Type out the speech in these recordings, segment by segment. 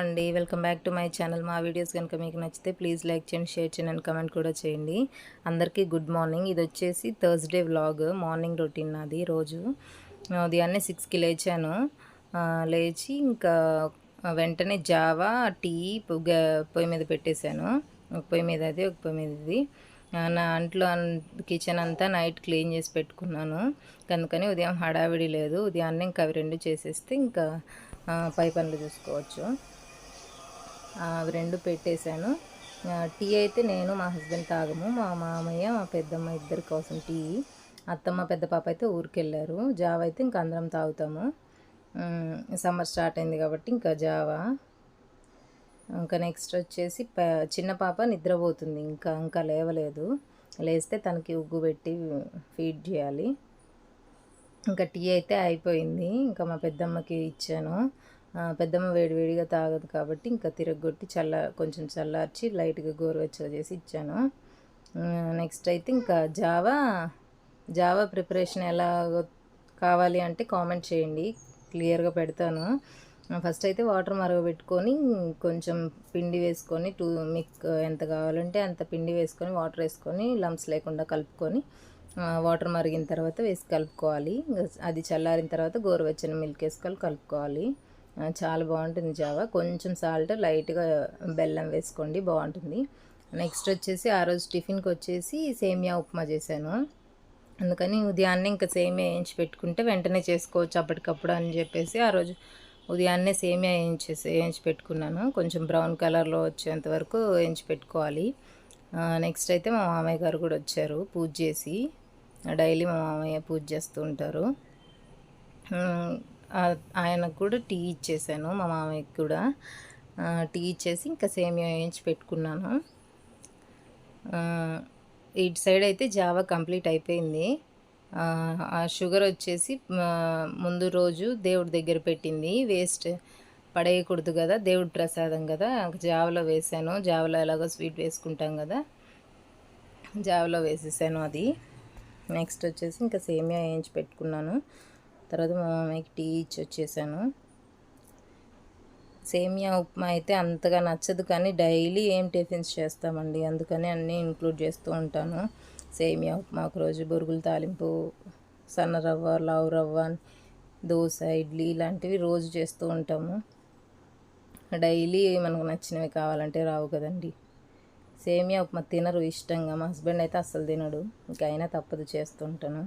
అండి. Welcome back to my channel. మా videos కనుక మీకు నచ్చితే ప్లీజ్ లైక్ చేయండి షేర్ చేయండి అండ్ కమెంట్ కూడా చేయండి. అందరికీ గుడ్ మార్నింగ్. ఇది వచ్చేసి థర్స్డే వ్లాగ్ మార్నింగ్ రొటీన్ నాది రోజు. ఉదయాన్నే సిక్స్కి లేచాను. లేచి ఇంకా వెంటనే జావా టీ పొయ్యి మీద పెట్టేశాను. ఒక పొయ్యి మీద అది ఒక పొయ్యి మీద ఇది. నా అంట్లో కిచెన్ అంతా నైట్ క్లీన్ చేసి పెట్టుకున్నాను. అందుకని ఉదయం హడావిడి లేదు. ఉదయాన్నే ఇంకా అవి రెండు చేసేస్తే ఇంకా పై పనులు చూసుకోవచ్చు. అవి రెండు పెట్టేశాను. టీ అయితే నేను మా హస్బెండ్ తాగము. మా మామయ్య మా పెద్దమ్మ ఇద్దరి కోసం టీ. అత్తమ్మ పెద్ద పాప అయితే ఊరికెళ్ళారు. జావ అయితే ఇంకా అందరం తాగుతాము. సమ్మర్ స్టార్ట్ అయింది కాబట్టి ఇంకా జావా. ఇంకా నెక్స్ట్ వచ్చేసి ప- చిన్న పాప నిద్రపోతుంది. ఇంకా ఇంకా లేవలేదు. లేస్తే తనకి ఉగ్గు పెట్టి ఫీడ్ చేయాలి. ఇంకా టీ అయితే అయిపోయింది. ఇంకా మా పెద్దమ్మకి ఇచ్చాను. పెద్దమ్మ వేడివేడిగా తాగదు కాబట్టి ఇంకా తిరగొట్టి చల్ల కొంచెం చల్లార్చి లైట్గా గోరువెచ్చగా చేసి ఇచ్చాను. నెక్స్ట్ అయితే ఇంకా జావా జావా ప్రిపరేషన్ ఎలా కావాలి అంటే కామెంట్ చేయండి. క్లియర్గా పెడతాను. ఫస్ట్ అయితే వాటర్ మరగబెట్టుకొని కొంచెం పిండి వేసుకొని టూ మీకు ఎంత కావాలంటే అంత పిండి వేసుకొని వాటర్ వేసుకొని లంప్స్ లేకుండా కలుపుకొని వాటర్ మరిగిన తర్వాత వేసి కలుపుకోవాలి. అది చల్లారిన తర్వాత గోరువెచ్చని మిల్క్ వేసుకొని కలుపుకోవాలి. చాలా బాగుంటుంది జావా. కొంచెం సాల్ట్ లైట్గా బెల్లం వేసుకోండి బాగుంటుంది. నెక్స్ట్ వచ్చేసి ఆ రోజు టిఫిన్కి వచ్చేసి సేమియా ఉప్మా చేశాను. అందుకని ఉదయాన్నే ఇంకా సేమియా వేయించి పెట్టుకుంటే వెంటనే చేసుకోవచ్చు అప్పటికప్పుడు అని చెప్పేసి ఆ రోజు ఉదయాన్నే సేమియా వేయించేసి వేయించి పెట్టుకున్నాను. కొంచెం బ్రౌన్ కలర్లో వచ్చేంత వరకు వేయించి పెట్టుకోవాలి. నెక్స్ట్ అయితే మా మామయ్య గారు కూడా వచ్చారు పూజ చేసి. డైలీ మా మామయ్య పూజ చేస్తూ ఉంటారు. ఆయనకు కూడా టీ ఇచ్చేసాను మా మామయ్యకి కూడా. టీ ఇచ్చేసి ఇంకా సేమియా వేయించి పెట్టుకున్నాను. ఇటు సైడ్ అయితే జావా కంప్లీట్ అయిపోయింది. ఆ, షుగర్ వచ్చేసి ముందు రోజు దేవుడి దగ్గర పెట్టింది. వేస్ట్ పడేయకూడదు కదా దేవుడి ప్రసాదం కదా. జావలో వేసాను. జావలో ఎలాగో స్వీట్ వేసుకుంటాం కదా. జావలో వేసేసాను అది. నెక్స్ట్ వచ్చేసి ఇంకా సేమియా వేయించి పెట్టుకున్నాను. తర్వాత మా మమ్మీకి టీ ఇచ్చి వచ్చేసాను. సేమియా ఉప్మా అయితే అంతగా నచ్చదు కానీ డైలీ ఏం టిఫిన్స్ చేస్తామండి. అందుకని అన్నీ ఇంక్లూడ్ చేస్తూ ఉంటాను. సేమియా ఉప్మా ఒకరోజు బొరుగుల తాలింపు సన్న రవ్వ లావు రవ్వ దోశ ఇడ్లీ ఇలాంటివి రోజు చేస్తూ ఉంటాము. డైలీ మనకు నచ్చినవి కావాలంటే రావు కదండి. సేమియా ఉప్మా తినరు ఇష్టంగా. మా హస్బెండ్ అయితే అస్సలు తినడు. ఇంకైనా అయినా తప్పదు చేస్తూ ఉంటాను.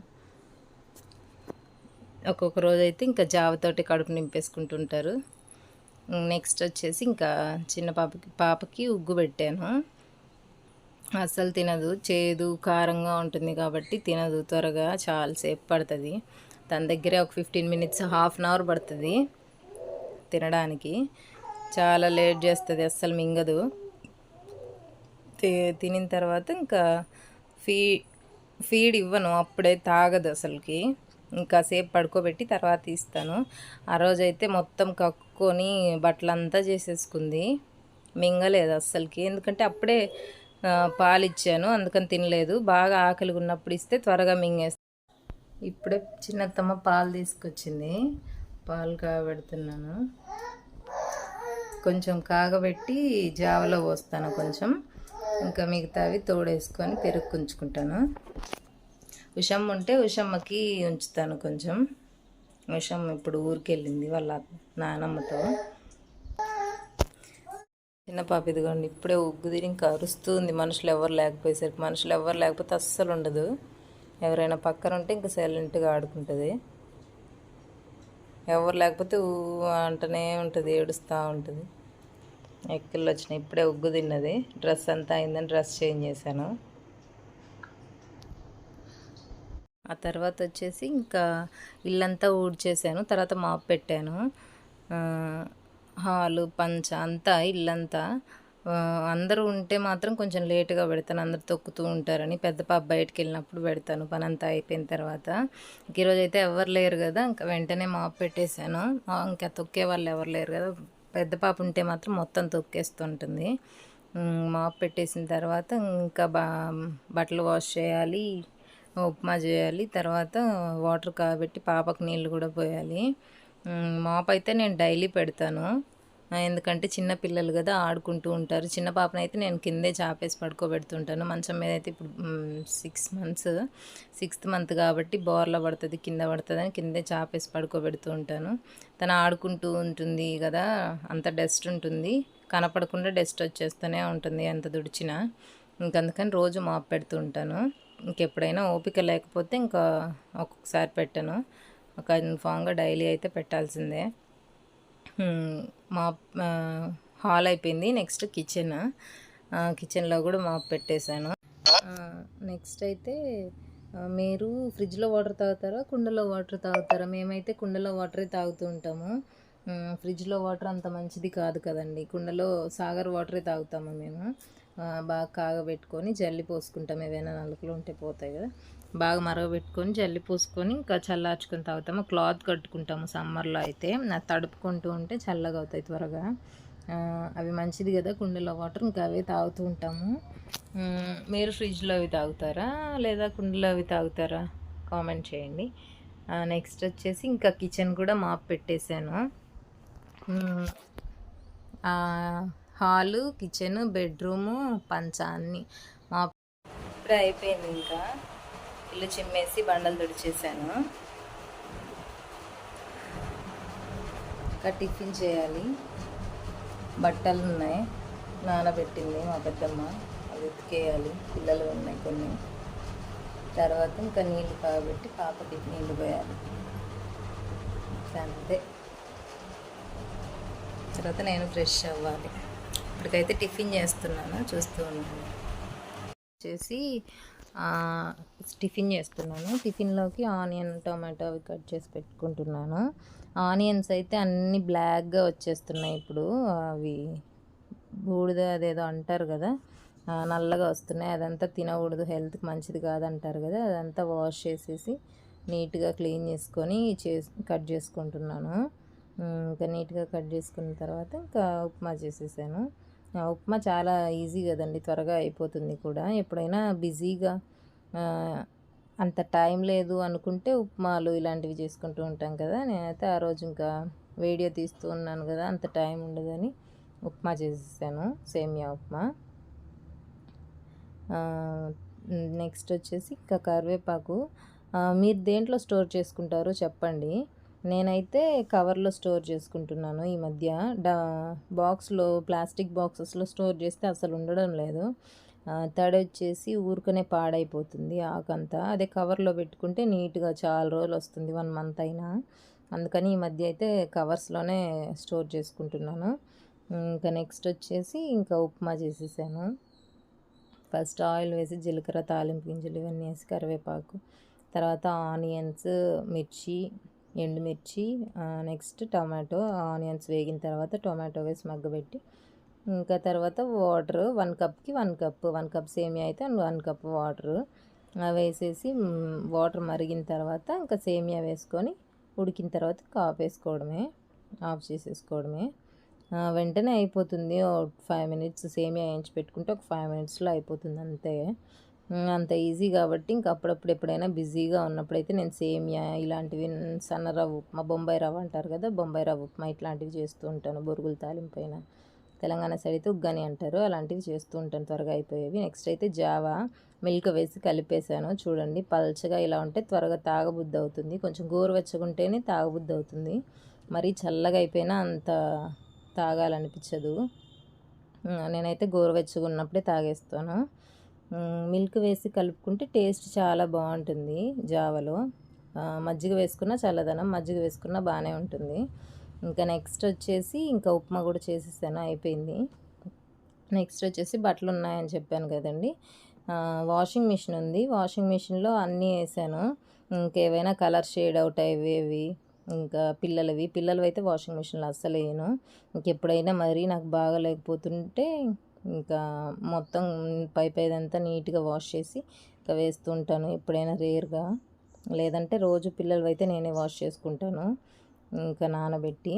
ఒక్కొక్క రోజు అయితే ఇంకా జావతోటి కడుపు నింపేసుకుంటుంటారు. నెక్స్ట్ వచ్చేసి ఇంకా చిన్న పాపకి పాపకి ఉగ్గు పెట్టాను. అస్సలు తినదు. చేదు కారంగా ఉంటుంది కాబట్టి తినదు త్వరగా. చాలాసేపు పడుతుంది. తన దగ్గరే ఒక fifteen minutes half an hour పడుతుంది తినడానికి. చాలా లేట్ చేస్తుంది అస్సలు మింగదు. తి- తినిన తర్వాత ఇంకా ఫీ ఫీడ్ ఇవ్వను. అప్పుడే తాగదు అసలుకి. ఇంకా సేపు పడుకోబెట్టి తర్వాత ఇస్తాను ఆ రోజైతే మొత్తం కక్కుకొని బట్టలంతా చేసేసుకుంది. మింగలేదు అస్సలకి. ఎందుకంటే అప్పుడే పాలు ఇచ్చాను అందుకని తినలేదు. బాగా ఆకలిగా ఉన్నప్పుడు ఇస్తే త్వరగా మింగేస్తాను ఇప్పుడే చిన్నత్తమ్మ పాలు తీసుకొచ్చింది. పాలు కాగబెడుతున్నాను. కొంచెం కాగబెట్టి జావలో పోస్తాను కొంచెం. ఇంకా మిగతావి తోడేసుకొని పెరుగు కుంచుకుంటాను. ఉషమ్మ ఉంటే ఉషమ్మకి ఉంచుతాను కొంచెం. ఉషమ్మ ఇప్పుడు ఊరికి వెళ్ళింది వాళ్ళ నానమ్మతో. చిన్న పాప ఇదిగోండి ఇప్పుడే ఉగ్గు తిని ఇంకా అరుస్తుంది. మనుషులు ఎవరు లేకపోయేసరికి మనుషులు ఎవరు లేకపోతే అస్సలు ఉండదు. ఎవరైనా పక్కన ఉంటే ఇంకా సైలెంట్గా ఆడుకుంటుంది. ఎవరు లేకపోతే ఊ అంటనే ఉంటుంది ఏడుస్తూ ఉంటుంది. ఎక్కలు వచ్చినాయి ఇప్పుడే ఉగ్గు తిన్నది. డ్రెస్ అంతా అయిందని డ్రెస్ చేంజ్ చేశాను. ఆ తర్వాత వచ్చేసి ఇంకా ఇల్లంతా ఊడ్చేసాను తర్వాత మాప్ పెట్టాను. హాలు పంచ అంతా ఇల్లంతా. అందరూ ఉంటే మాత్రం కొంచెం లేటుగా పెడతాను అందరు తొక్కుతూ ఉంటారని. పెద్ద పాప బయటకు వెళ్ళినప్పుడు పెడతాను పని అంతా అయిపోయిన తర్వాత. ఇంక ఈరోజు అయితే ఎవరు లేరు కదా ఇంకా వెంటనే మాప్ పెట్టేశాను. ఇంకా తొక్కే వాళ్ళు ఎవరు లేరు కదా. పెద్ద పాప ఉంటే మాత్రం మొత్తం తొక్కేస్తుంటుంది. మాప్ పెట్టేసిన తర్వాత ఇంకా బా బట్టలు వాష్ చేయాలి. ఉప్మా చేయాలి తర్వాత వాటర్ కాబట్టి పాపకు నీళ్ళు కూడా పోయాలి. మాప్ అయితే నేను డైలీ పెడతాను. ఎందుకంటే చిన్న పిల్లలు కదా ఆడుకుంటూ ఉంటారు. చిన్న పాపనైతే నేను కిందే చాపేసి పడుకోబెడుతుంటాను. మంచం మీద అయితే ఇప్పుడు సిక్స్ మంత్స్ సిక్స్త్ మంత్ కాబట్టి బోర్లో పడుతుంది కింద పడుతుంది అని కిందే చాపేసి పడుకోబెడుతూ ఉంటాను తను ఆడుకుంటూ ఉంటుంది కదా అంత డస్ట్ ఉంటుంది. కనపడకుండా డస్ట్ వచ్చేస్తూనే ఉంటుంది ఎంత దుడిచినా. ఇంకందుకని రోజు మాప్ పెడుతూ ఉంటాను. ఇంకెప్పుడైనా ఓపిక లేకపోతే ఇంకా ఒక్కొక్కసారి పెట్టను. కన్ఫామ్గా డైలీ అయితే పెట్టాల్సిందే. మా హాల్ అయిపోయింది. Next kitchen. కిచెన్లో కూడా మాప్ పెట్టేశాను. నెక్స్ట్ అయితే మీరు ఫ్రిడ్జ్లో వాటర్ తాగుతారా కుండలో వాటర్ తాగుతారా? మేమైతే కుండలో వాటరే తాగుతూ ఉంటాము. ఫ్రిడ్జ్లో వాటర్ అంత మంచిది కాదు కదండి. కుండలో సాగర్ వాటరే తాగుతాము మేము. బాగా కాగబెట్టుకొని జల్లి పోసుకుంటాం. ఏవైనా నలుకలు ఉంటే పోతాయి కదా. బాగా మరగబెట్టుకొని జల్లి పోసుకొని ఇంకా చల్లార్చుకొని తాగుతాము. క్లాత్ కట్టుకుంటాము సమ్మర్లో అయితే. అది తడుపుకుంటూ ఉంటే చల్లగా అవుతాయి త్వరగా. అవి మంచిది కదా కుండలో వాటర్. ఇంకా అవే తాగుతూ ఉంటాము. మీరు ఫ్రిడ్జ్లో అవి తాగుతారా? లేదా కుండలో అవి తాగుతారా? కామెంట్ చేయండి. నెక్స్ట్ వచ్చేసి ఇంకా కిచెన్ కూడా మాప్ పెట్టేశాను. హాలు కిచెన్ బెడ్రూము పంచాన్ని. మా మాప్ అయిపోయింది ఇంకా. ఇల్లు చిమ్మేసి బండలు తుడిచేసాను ఇంకా టిఫిన్ చేయాలి. బట్టలు ఉన్నాయి. నానబెట్టింది మా పెద్దమ్మ. అవి ఉతికేయాలి. పిల్లలు ఉన్నాయి కొన్ని. తర్వాత ఇంకా నీళ్ళు కాబట్టి పాపకి నీళ్ళు పోయాలి. అంతే. తర్వాత నేను ఫ్రెష్ అవ్వాలి. ఇప్పటికైతే టిఫిన్ చేస్తున్నాను చూస్తూ ఉన్నాను. వచ్చేసి టిఫిన్ చేస్తున్నాను. టిఫిన్లోకి ఆనియన్ టొమాటో అవి కట్ చేసి పెట్టుకుంటున్నాను. ఆనియన్స్ అయితే అన్నీ బ్లాక్గా వచ్చేస్తున్నాయి ఇప్పుడు. అవి బూడిద అదేదో అంటారు కదా నల్లగా వస్తున్నాయి. అదంతా తినకూడదు హెల్త్కి మంచిది కాదంటారు కదా అదంతా వాష్ చేసేసి నీట్గా క్లీన్ చేసుకొని చేసి కట్ చేసుకుంటున్నాను. ఇంకా నీట్గా కట్ చేసుకున్న తర్వాత ఇంకా ఉప్మా చేసేసాను. ఉప్మా చాలా ఈజీ కదండి త్వరగా అయిపోతుంది కూడా. ఎప్పుడైనా బిజీగా అంత టైం లేదు అనుకుంటే ఉప్మాలు ఇలాంటివి చేసుకుంటూ ఉంటాం కదా. నేనైతే ఆ రోజు ఇంకా వీడియో తీస్తూ ఉన్నాను కదా అంత టైం ఉండదని ఉప్మా చేసేసాను సేమియా ఉప్మా. నెక్స్ట్ వచ్చేసి ఇంకా కరివేపాకు. మీరు దేంట్లో స్టోర్ చేసుకుంటారో చెప్పండి. నేనైతే కవర్లో స్టోర్ చేసుకుంటున్నాను ఈ మధ్య. డా బాక్స్లో ప్లాస్టిక్ బాక్సెస్లో స్టోర్ చేస్తే అసలు ఉండడం లేదు. థర్డ్ తడి వచ్చేసి ఊరుకనే పాడైపోతుంది ఆకంతా. అదే కవర్లో పెట్టుకుంటే నీట్గా చాలా రోజులు వస్తుంది వన్ మంత్ అయినా. అందుకని ఈ మధ్య అయితే కవర్స్లోనే స్టోర్ చేసుకుంటున్నాను. ఇంకా నెక్స్ట్ వచ్చేసి ఇంకా ఉప్మా చేసేసాను. ఫస్ట్ ఆయిల్ వేసి జీలకర్ర తాలింపు గింజలు ఇవన్నీ వేసి కరివేపాకు తర్వాత ఆనియన్స్ మిర్చి ఎండుమిర్చి నెక్స్ట్ టమాటో ఆనియన్స్ వేగిన తర్వాత టొమాటో వేసి మగ్గబెట్టి ఇంకా తర్వాత వాటర్ వన్ కప్కి వన్ కప్ వన్ కప్ సేమియా అయితే వన్ కప్ వాటర్. వేసేసి వాటర్ మరిగిన తర్వాత ఇంకా సేమియా వేసుకొని ఉడికిన తర్వాత ఇంకా ఆఫ్ వేసుకోవడమే ఆఫ్ చేసేసుకోవడమే. వెంటనే అయిపోతుంది ఫైవ్ మినిట్స్ సేమియా వేయించి పెట్టుకుంటే ఒక ఫైవ్ మినిట్స్లో అయిపోతుంది అంతే. అంత ఈజీ కాబట్టి ఇంక అప్పుడప్పుడు ఎప్పుడైనా బిజీగా ఉన్నప్పుడైతే నేను సేమియా ఇలాంటివి సన్న రవ్వ ఉప్మా బొంబాయి రవ్వ అంటారు కదా బొంబాయి రవ్వ ఉప్మా ఇట్లాంటివి చేస్తూ ఉంటాను. బొరుగుల తాలింపైన తెలంగాణ సైడ్ అయితే ఉగ్గని అంటారు అలాంటివి చేస్తూ ఉంటాను త్వరగా అయిపోయేవి. నెక్స్ట్ అయితే జావా మిల్క్ వేసి కలిపేసాను చూడండి పల్చగా ఇలా ఉంటే త్వరగా తాగబుద్ధి అవుతుంది. కొంచెం గోరువెచ్చగా ఉంటేనే తాగబుద్ధి అవుతుంది. మరీ చల్లగా అయిపోయినా అంత తాగాలనిపించదు. నేనైతే గోరువెచ్చగా ఉన్నప్పుడే తాగేస్తాను. మిల్క్ వేసి కలుపుకుంటే టేస్ట్ చాలా బాగుంటుంది జావలో. మజ్జిగ వేసుకున్న చల్లదనం మజ్జిగ వేసుకున్న బాగానే ఉంటుంది. ఇంకా నెక్స్ట్ వచ్చేసి ఇంకా ఉప్మా కూడా చేసేసాను అయిపోయింది. నెక్స్ట్ వచ్చేసి బట్టలు ఉన్నాయని చెప్పాను కదండి. వాషింగ్ మిషన్ ఉంది. వాషింగ్ మిషన్లో అన్నీ వేసాను. ఇంకేవైనా కలర్ షేడ్ అవుట్ అయ్యేవి ఇంకా పిల్లలవి. పిల్లలు అయితే వాషింగ్ మిషన్లో అస్సలు వేయను ఇంకెప్పుడైనా మరీ నాకు బాగా లేకపోతుంటే ఇంకా మొత్తం పై పైదంతా నీట్గా వాష్ చేసి ఇంకా వేస్తూ ఉంటాను ఎప్పుడైనా రేర్గా. లేదంటే రోజు పిల్లలు అయితే నేనే వాష్ చేసుకుంటాను ఇంకా నానబెట్టి.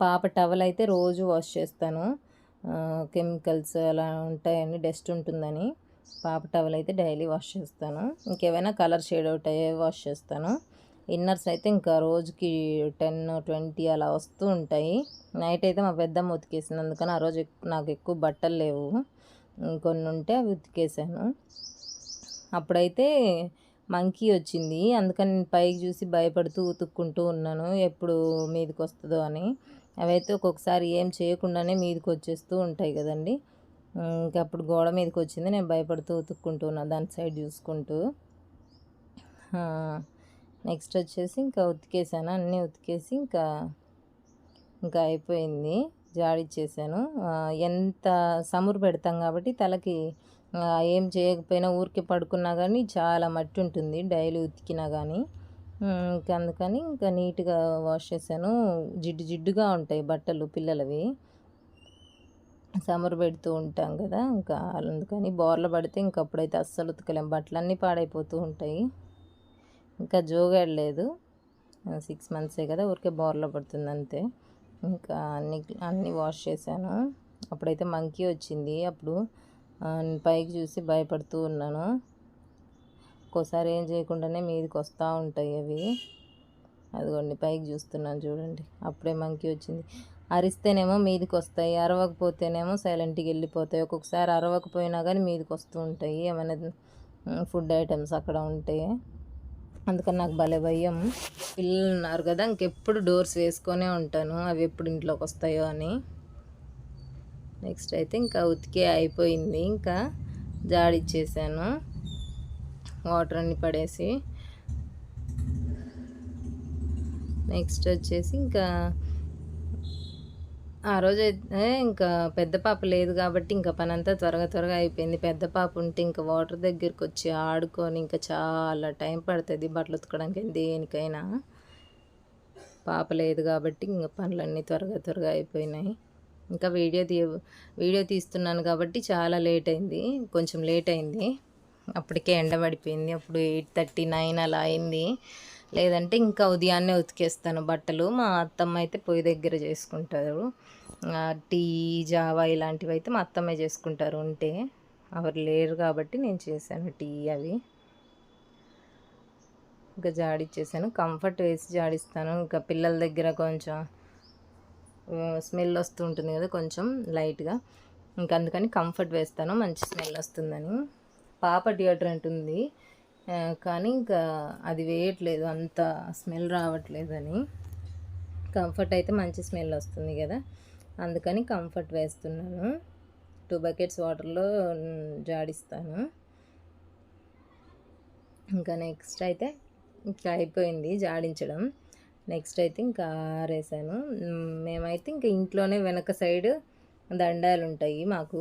పాప టవల్ అయితే రోజు వాష్ చేస్తాను. కెమికల్స్ అలా ఉంటాయని డస్ట్ ఉంటుందని. పాప టవల్ అయితే డైలీ వాష్ చేస్తాను. ఇంకేమైనా కలర్ షేడ్ అవుట్ అయ్యే వాష్ చేస్తాను. ఇన్నర్స్ అయితే ఇంకా రోజుకి టెన్ ట్వంటీ అలా వస్తూ ఉంటాయి. నైట్ అయితే మా పెద్దమ్మ ఉతికేసింది. అందుకని ఆ రోజు నాకు ఎక్కువ బట్టలు లేవు. కొన్ని ఉంటే అవి ఉతికేసాను. అప్పుడైతే మంకీ వచ్చింది. అందుకని నేను పైకి చూసి భయపడుతూ ఉతుక్కుంటూ ఉన్నాను. ఎప్పుడు మీదకి వస్తుందో అని. అవైతే ఒక్కొక్కసారి ఏం చేయకుండానే మీదకి వచ్చేస్తూ ఉంటాయి కదండి. ఉమ్, ఇంకా అప్పుడు గోడ మీదకి వచ్చింది నేను భయపడుతూ ఉతుక్కుంటూ ఉన్నాను దాని సైడ్ చూసుకుంటూ. నెక్స్ట్ వచ్చేసి ఇంకా ఉతికేసాను అన్నీ ఉతికేసి ఇంకా ఇంకా అయిపోయింది. జాడిచ్చేసాను ఎంత సమురు పెడతాం కాబట్టి తలకి ఏం చేయకపోయినా ఊరికే పడుకున్నా కానీ చాలా మట్టి ఉంటుంది డైలీ ఉతికినా కానీ ఇంకా అందుకని ఇంకా నీట్గా వాష్ చేశాను జిడ్డు జిడ్డుగా ఉంటాయి బట్టలు పిల్లలవి. సమ్మర్ పెడుతూ ఉంటాం కదా ఇంకా అందుకని బోర్లు పడితే ఇంక అప్పుడైతే అస్సలు ఉతకలేం. బట్టలన్నీ పాడైపోతూ ఉంటాయి. ఇంకా జోగాడలేదు సిక్స్ మంత్సే కదా ఊరికే బోర్లో పడుతుంది అంతే. ఇంకా అన్ని అన్నీ వాష్ చేశాను. అప్పుడైతే మంకీ వచ్చింది. అప్పుడు పైకి చూసి భయపడుతూ ఉన్నాను. ఒక్కోసారి ఏం చేయకుండానే మీదకి వస్తూ ఉంటాయి అవి. అదిగోండి పైకి చూస్తున్నాను చూడండి. అప్పుడే మంకీ వచ్చింది. అరిస్తేనేమో మీదకి వస్తాయి అరవకపోతేనేమో సైలెంట్కి వెళ్ళిపోతాయి. ఒక్కొక్కసారి అరవకపోయినా కానీ మీదకి వస్తూ ఉంటాయి. ఏమైనా ఫుడ్ ఐటమ్స్ అక్కడ ఉంటే. అందుకని నాకు భలే భయం. పిల్లలు ఉన్నారు కదా ఇంకెప్పుడు డోర్స్ వేసుకొనే ఉంటాను. అవి ఎప్పుడు ఇంట్లోకి వస్తాయో అని. నెక్స్ట్ అయితే ఇంకా ఉతికే అయిపోయింది. ఇంకా జాడిచ్చేసాను వాటర్ అన్ని పడేసి. నెక్స్ట్ వచ్చేసి ఇంకా ఆ రోజు అయితే ఇంకా పెద్ద పాప లేదు కాబట్టి ఇంకా పని అంతా త్వరగా త్వరగా అయిపోయింది. పెద్ద పాప ఉంటే ఇంకా వాటర్ దగ్గరికి వచ్చి ఆడుకొని ఇంకా చాలా టైం పడుతుంది బట్టలు ఉతకడానికి దేనికైనా. పాప లేదు కాబట్టి ఇంకా పనులన్నీ త్వరగా త్వరగా అయిపోయినాయి. ఇంకా వీడియో తీ వీడియో తీస్తున్నాను కాబట్టి చాలా లేట్ అయింది కొంచెం లేట్ అయింది. అప్పటికే ఎండ పడిపోయింది అప్పుడు ఎయిట్ థర్టీ నైన్ అలా అయింది. లేదంటే ఇంకా ఉదయాన్నే ఉతికేస్తాను బట్టలు. మా అత్తమ్మ అయితే పొయ్యి దగ్గర చేసుకుంటారు. టీ జావా ఇలాంటివి అయితే మా అత్తమ్మే చేసుకుంటారు ఉంటే. ఎవరు లేరు కాబట్టి నేను చేశాను టీ అవి. ఇంకా జాడిచ్చేసాను. కంఫర్ట్ వేసి జాడిస్తాను. ఇంకా పిల్లల దగ్గర కొంచెం స్మెల్ వస్తూ ఉంటుంది కదా కొంచెం లైట్గా. ఇంకా అందుకని కంఫర్ట్ వేస్తాను. మంచి స్మెల్ వస్తుందని. పాప డియోడ్రెంట్ ఉంది. కానీ ఇంకా అది వేయట్లేదు అంత స్మెల్ రావట్లేదని. కంఫర్ట్ అయితే మంచి స్మెల్ వస్తుంది కదా. అందుకని కంఫర్ట్ వేస్తున్నాను. టూ బకెట్స్ వాటర్లో జాడిస్తాను. ఇంకా నెక్స్ట్ అయితే ఇంకా అయిపోయింది జాడించడం. నెక్స్ట్ అయితే ఇంకా ఆరేసాను. మేమైతే ఇంకా ఇంట్లోనే వెనక సైడ్ దండాలు ఉంటాయి మాకు.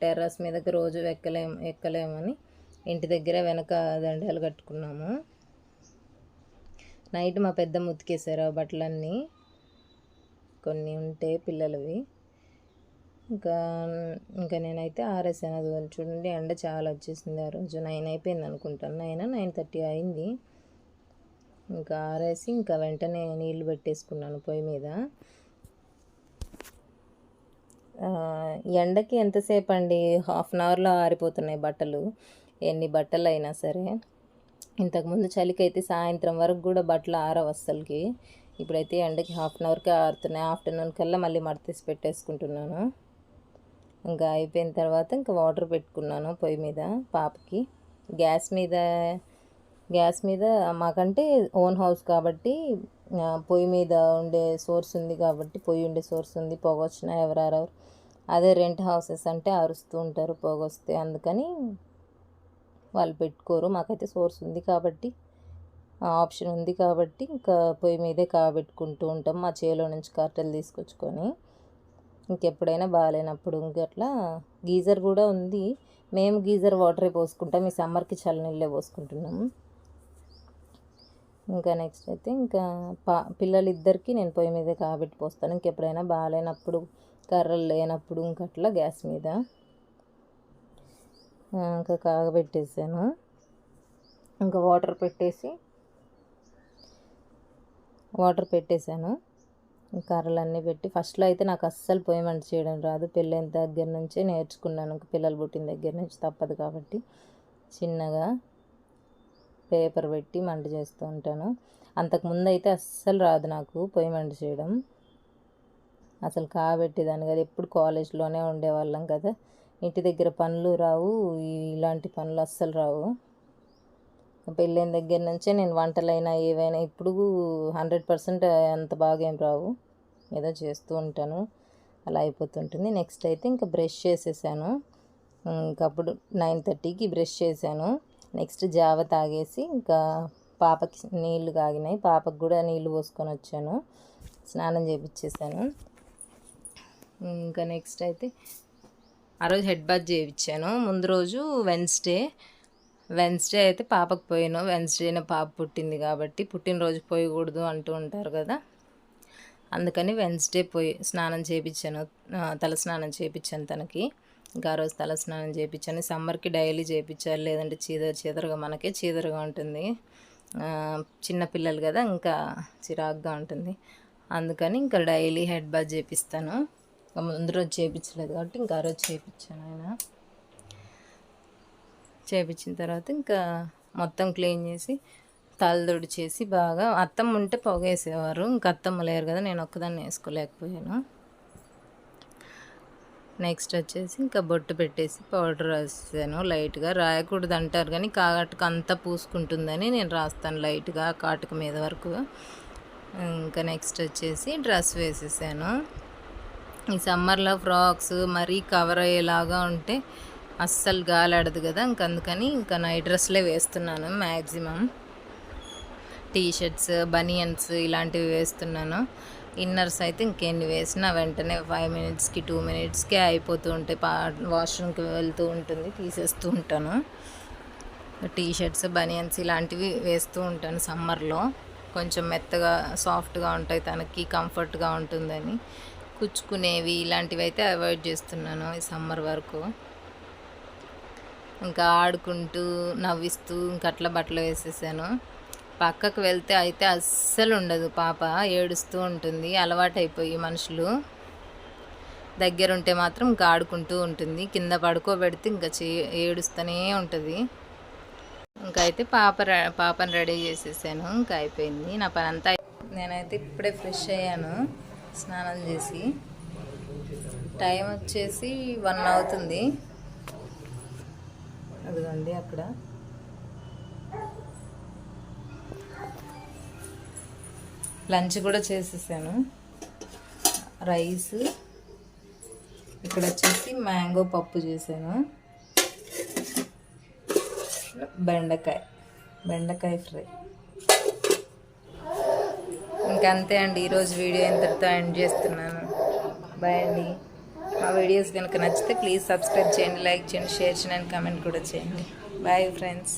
టెర్రస్ మీదకి రోజు ఎక్కలేం ఎక్కలేమని. ఇంటి దగ్గర వెనక దండాలు కట్టుకున్నాము. నైట్ మా పెద్ద ఉతికేశారు ఆ బట్టలన్నీ. కొన్ని ఉంటే పిల్లలవి. ఇంకా ఇంకా నేనైతే ఆరేసాను అది చూడండి ఎండ చాలా వచ్చేసింది ఆ రోజు. నైన్ అయిపోయింది అనుకుంటాను. నైన్ నైన్ థర్టీ అయింది. ఇంకా ఆరేసి ఇంకా వెంటనే నీళ్ళు పెట్టేసుకున్నాను పొయ్యి మీద. ఎండకి ఎంతసేపు అండి హాఫ్ అన్ అవర్లో ఆరిపోతున్నాయి బట్టలు. ఎన్ని బట్టలు అయినా సరే. ఇంతకుముందు చలికి అయితే సాయంత్రం వరకు కూడా బట్టలు ఆరవు అస్సలకి. ఇప్పుడైతే ఎండకి హాఫ్ అన్ అవర్కే ఆరుతున్నాయి. ఆఫ్టర్నూన్ కల్లా మళ్ళీ మడతీసి పెట్టేసుకుంటున్నాను. ఇంకా అయిపోయిన తర్వాత ఇంకా వాటర్ పెట్టుకున్నాను పొయ్యి మీద పాపకి. గ్యాస్ మీద గ్యాస్ మీద మాకంటే ఓన్ హౌస్ కాబట్టి పొయ్యి మీద ఉండే సోర్స్ ఉంది కాబట్టి పొయ్యి ఉండే సోర్స్ ఉంది పొగ వచ్చినా ఎవరెవరు అదే రెంట్ హౌసెస్ అంటే అరుస్తూ ఉంటారు పొగ వస్తే. అందుకని వాళ్ళు పెట్టుకోరు. మాకైతే సోర్స్ ఉంది కాబట్టి ఆ ఆప్షన్ ఉంది కాబట్టి ఇంకా పొయ్యి మీదే కాబెట్టుకుంటూ ఉంటాం. మా చేలో నుంచి కట్టెలు తీసుకొచ్చుకొని ఇంకెప్పుడైనా బాగాలేనప్పుడు ఇంకట్లా గీజర్ కూడా ఉంది. మేము గీజర్ వాటరే పోసుకుంటాం. ఈ సమ్మర్కి చల్లనీళ్ళే పోసుకుంటున్నాము ఇంకా నెక్స్ట్ అయితే ఇంకా పా పిల్లలిద్దరికి నేను పొయ్యి మీదే కాబెట్టి పోస్తాను. ఇంకెప్పుడైనా బాగాలేనప్పుడు కర్రలు లేనప్పుడు ఇంకట్లా గ్యాస్ మీద. ఇంకా కాగబెట్టేసాను. ఇంకా వాటర్ పెట్టేసి వాటర్ పెట్టేశాను కర్రలన్నీ పెట్టి ఫస్ట్లో అయితే నాకు అస్సలు పోయి వంట చేయడం రాదు. పెళ్ళైన దగ్గర నుంచే నేర్చుకున్నాను. ఇంకా పిల్లలు పుట్టిన దగ్గర నుంచి తప్పదు కాబట్టి చిన్నగా పేపర్ పెట్టి మంట చేస్తూ ఉంటాను. అంతకుముందు అయితే అస్సలు రాదు నాకు పొయ్యి మంట చేయడం. అసలు కాబెట్టేదాన్ని కదా. ఎప్పుడు కాలేజ్లోనే ఉండేవాళ్ళం కదా. ఇంటి దగ్గర పనులు రావు. ఇలాంటి పనులు అస్సలు రావు. పెళ్ళైన దగ్గర నుంచే నేను వంటలైనా ఏవైనా ఇప్పుడు హండ్రెడ్ పర్సెంట్ అంత బాగా ఏం రావు. ఏదో చేస్తూ ఉంటాను. అలా అయిపోతుంటుంది. నెక్స్ట్ అయితే ఇంకా బ్రష్ చేసేసాను. ఇంకప్పుడు నైన్ థర్టీకి బ్రష్ చేశాను. నెక్స్ట్ జావ తాగేసి ఇంకా పాపకి నీళ్ళు కాగినాయి పాపకు కూడా నీళ్ళు పోసుకొని వచ్చాను. స్నానం చేపించేసాను ఇంకా నెక్స్ట్ అయితే ఆ రోజు హెడ్ బాత్ చేయించాను. ముందు రోజు వెన్స్డే వెన్స్డే అయితే పాపకు పోయాను. వెన్స్డేనే పాప పుట్టింది కాబట్టి పుట్టినరోజు పోయకూడదు అంటూ ఉంటారు కదా. అందుకని వెన్స్డే పోయి స్నానం చేయించాను. తల స్నానం చేయించాను తనకి. ఇంకా ఆ రోజు తల స్నానం చేయించాను. సమ్మర్కి డైలీ చేయించాలి. లేదంటే చీదర చీదరగా మనకే చీదరగా ఉంటుంది. చిన్నపిల్లలు చిన్న పిల్లలు కదా ఇంకా చిరాగ్గా ఉంటుంది. అందుకని ఇంకా డైలీ హెడ్ బాత్ చేపిస్తాను ముందు రోజు చేయించలేదు కాబట్టి ఇంకా ఆ రోజు చేయించాను ఆయన. చేపించిన తర్వాత ఇంకా మొత్తం క్లీన్ చేసి తలదొడి చేసి బాగా అత్తమ్మ ఉంటే పొగేసేవారు. ఇంకా అత్తమ్మ లేరు కదా నేను ఒక్కదాన్ని వేసుకోలేకపోయాను. నెక్స్ట్ వచ్చేసి ఇంకా బొట్టు పెట్టేసి పౌడర్ రాసాను లైట్గా. రాయకూడదు అంటారు కానీ కాటుక అంతా పూసుకుంటుందని నేను రాస్తాను లైట్గా కాటుక మీద వరకు. ఇంకా నెక్స్ట్ వచ్చేసి డ్రెస్ వేసేసాను. ఈ సమ్మర్లో ఫ్రాక్స్ మరీ కవర్ అయ్యేలాగా ఉంటే అస్సలు గాలాడదు కదా. ఇంక అందుకని ఇంకా నైట్ డ్రెస్లే వేస్తున్నాను మ్యాక్సిమం టీ షర్ట్స్ బనియన్స్ ఇలాంటివి వేస్తున్నాను. ఇన్నర్స్ అయితే ఇంకెన్ని వేసినా వెంటనే ఫైవ్ మినిట్స్కి టూ మినిట్స్కే అయిపోతూ ఉంటాయి. పా వాష్రూమ్కి వెళ్తూ ఉంటుంది తీసేస్తూ ఉంటాను. టీ షర్ట్స్ బనియన్స్ ఇలాంటివి వేస్తూ ఉంటాను సమ్మర్లో. కొంచెం మెత్తగా సాఫ్ట్గా ఉంటాయి తనకి కంఫర్ట్గా ఉంటుందని. కుచ్చుకునేవి ఇలాంటివి అయితే అవాయిడ్ చేస్తున్నాను ఈ సమ్మర్ వరకు. ఇంకా ఆడుకుంటూ నవ్విస్తూ ఇంకా అట్లా బట్టలు వేసేసాను. పక్కకు వెళ్తే అయితే అస్సలు ఉండదు పాప ఏడుస్తూ ఉంటుంది అలవాటైపోయి మనుషులు. దగ్గర ఉంటే మాత్రం ఇంకా ఆడుకుంటూ ఉంటుంది కింద పడుకోబెడితే ఇంకా చే ఏడుస్తూనే ఉంటుంది. ఇంకా అయితే పాప పాపను పాపని రెడీ చేసేసాను ఇంకా అయిపోయింది నా పని అంతా నేనైతే ఇప్పుడే ఫ్రెష్ అయ్యాను. స్నానం చేసి టైం వచ్చేసి వన్ అవుతుంది. అదిగోండి అక్కడ. లంచ్ కూడా చేసేసాను. రైస్. ఇక్కడ వచ్చేసి మ్యాంగో పప్పు చేశాను బెండకాయ. బెండకాయ ఫ్రై. ఇంకంతే అండి ఈరోజు వీడియో ఇంతటితో ఎండ్ చేస్తున్నాను. బాయ్ అండి. మా వీడియోస్ కనుక నచ్చితే ప్లీజ్ సబ్స్క్రైబ్ చేయండి లైక్ చేయండి షేర్ చేయండి కమెంట్ కూడా చేయండి. Bye friends